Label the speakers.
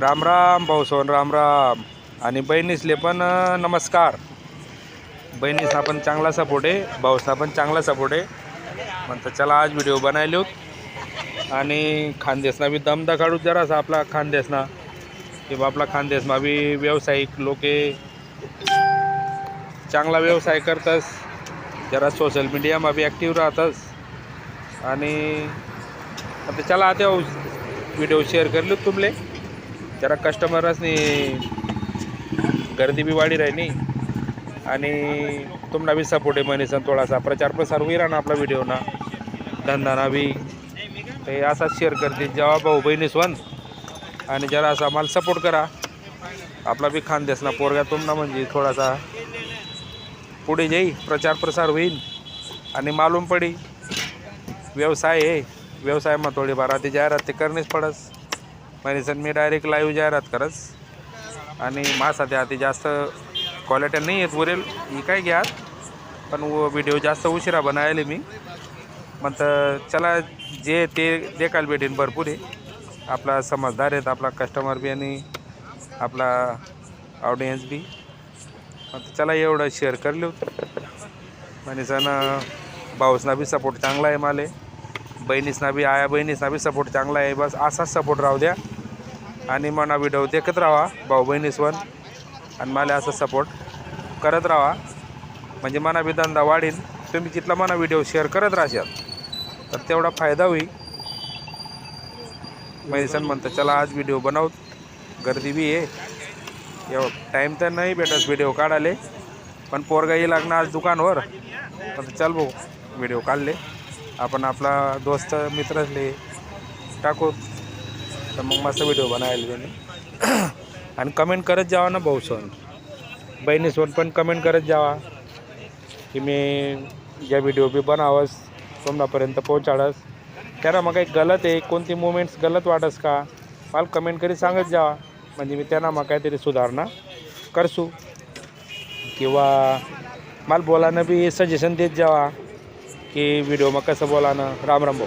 Speaker 1: राम राम भाऊसोन राम राम. आणि बहिणीसले पण नमस्कार. बहिणीसना पण चांगला सपोर्ट आहे भाऊसना पण चांगला सपोर्ट आहे. म्हणतं चला आज व्हिडिओ बनायले. आणि खानदेशना बी दमदा काढू जरासा आपला खानदेशना. की आपला खानदेशमा बी व्यावसायिक लोके चांगला व्यवसाय करतस. जरा सोशल मीडियामा बी ॲक्टिव्ह राहतस. आणि आता चला आता व्हिडिओ शेअर करलो तुमले. जरा कस्टमरसनी गर्दी बी वाढी राहिली. आणि तुम्हाला बी सपोर्ट आहे म्हणे थोडासा प्रचार प्रसार होईल ना आपला व्हिडिओ ना. धंदाना बी. ते असाच शेअर करते जेव्हा भाऊ बहिणी वन आणि जरा असा मला सपोर्ट करा. आपला बी खानदेशना पोरगा तुमना म्हणजे थोडासा पुढे जाई प्रचार प्रसार होईल आणि मालूम पडी व्यवसाय आहे. व्यवसायामा थोडीफार आधी जाहिरात ते करणेच पडस. म्हणजे मी डायरेक्ट लाईव्ह जाहिरात करस आणि माझ्यासाठी आधी जास्त क्वालिटी नाही आहेत उरेल ही काय घ्या. पण व्हिडिओ जास्त उशिरा बनायले मी. म्हणतं चला जे ते देखायला भेटेन भरपूर आहे. आपला समजदार आहेत आपला कस्टमर बी आणि आपला ऑडियन्स बी. मग चला एवढं शेअर करलो. म्हणजे सण भाऊसना बी सपोर्ट चांगला आहे माले. बहिणीसना बी आया बहिणीसना बी सपोर्ट चांगला आहे. बस असाच सपोर्ट राहू द्या. आणि मना विडव देखत राहा भाऊ बहिणीसवन आणि मला असा सपोर्ट करत राहा. म्हणजे मना बी धंदा वाढेल तुम्ही जिथला मना व्हिडिओ शेअर करत राहशाल तर तेवढा फायदा होईल. मैसन म्हणतं चला आज व्हिडिओ बनव. गर्दी बी आहे. एव टाईम तर नाही भेटत व्हिडिओ काढाले पण पोरगा येईल लागणार आज दुकानवर. तर चल भाऊ व्हिडिओ काढले. आपण आपला दोस्त मित्रसले टाकू. तर मग मस्त व्हिडिओ बनायला त्याने. आणि कमेंट करत जावा ना भाऊ सोन. बहिणीसोन पण कमेंट करत जावा. की मी या व्हिडिओ बी बनावस सोमनापर्यंत पोहोचाडस. त्यांना मग काही गलत आहे कोणती मुवमेंट्स गलत वाटस का? मला कमेंट करी सांगत जावा. म्हणजे मी त्यांना मग काहीतरी सुधारणा करसू. किंवा मला बोलानं बी सजेशन देत जावा. की व्हिडिओ मग कसं बोलानं? राम राम भाऊ.